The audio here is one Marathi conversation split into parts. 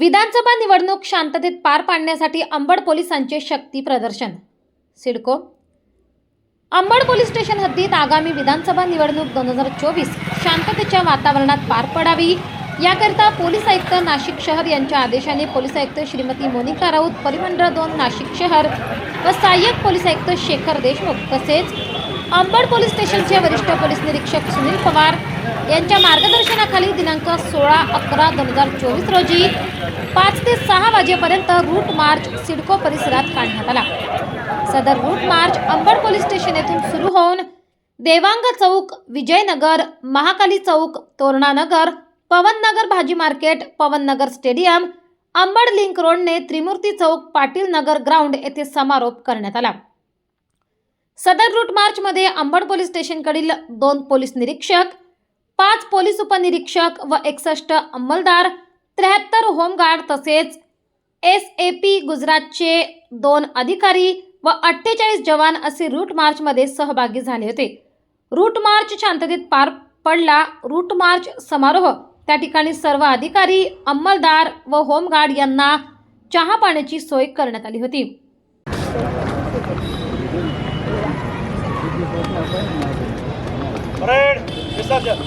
विधानसभा निवडणूक शांततेत पार पाडण्यासाठी अंबड पोलिसांचे शक्ती प्रदर्शन. सिडको. अंबड पोलीस स्टेशन हद्दीत आगामी विधानसभा निवडणूक दोन हजार चोवीस शांततेच्या वातावरणात पार पडावी. याकरिता पोलीस आयुक्त नाशिक शहर यांच्या आदेशाने पोलीस आयुक्त श्रीमती मोनिका राऊत परिमंडळ दोन नाशिक शहर व सहाय्यक पोलीस आयुक्त शेखर देशमुख तसेच अंबड पोलीस स्टेशनचे वरिष्ठ पोलीस निरीक्षक सुनील पवार यांच्या मार्गदर्शनाखाली दिनांक सोळा अकरा दोन हजार चोवीस रोजी पाच ते सहा वाजेपर्यंत रूट मार्च सिडको परिसरात काढण्यात आला. सदर route march Ambad police station येथून सुरू होऊन देवांग चौक विजयनगर महाकाली चौक तोरणानगर पवननगर भाजी market Pavannagar stadium Ambad link रोडने त्रिमूर्ती चौक पाटील नगर ग्राउंड येथे समारोप करण्यात आला. सदर रूट मार्चमध्ये अंबड पोलीस स्टेशनकडील दोन पोलीस निरीक्षक पाच पोलीस उपनिरीक्षक व एकसष्ट अंमलदार त्र्याहत्तर होमगार्ड तसेच एस ए पी गुजरातचे दोन अधिकारी व अठ्ठेचाळीस जवान असे रूट मार्चमध्ये सहभागी झाले होते. रूट मार्च शांततेत पार पडला. रूट मार्च समारोह त्या ठिकाणी सर्व अधिकारी अंमलदार व होमगार्ड यांना चहा पाण्याची सोय करण्यात आली होती. परेड विसर्जन.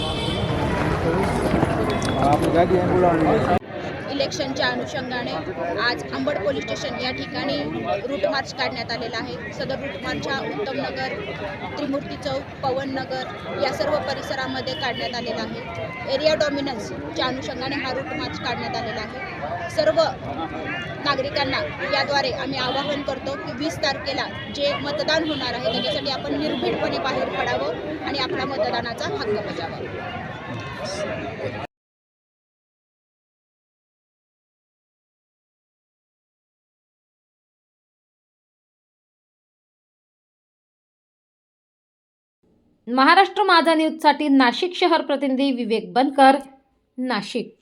इलेक्शनच्या अनुषंगाने आज अंबड पोलीस स्टेशन या ठिकाणी रूट मार्च काढण्यात आलेला आहे. सदर रूट मार्च हा उत्तमनगर त्रिमूर्ती चौक पवन नगर या सर्व परिसरामध्ये काढण्यात आलेला आहे. एरिया डॉमिनन्सच्या अनुषंगाने हा रूट मार्च काढण्यात आलेला आहे. सर्व नागरिकांना याद्वारे आम्ही आवाहन करतो की वीस तारखेला जे मतदान होणार आहे त्याच्यासाठी आपण निर्भीडपणे बाहेर पडावं आणि आपला मतदानाचा हक्क बजावा महाराष्ट्र माझा न्यूजसाठी नाशिक शहर प्रतिनिधी विवेक बनकर नाशिक.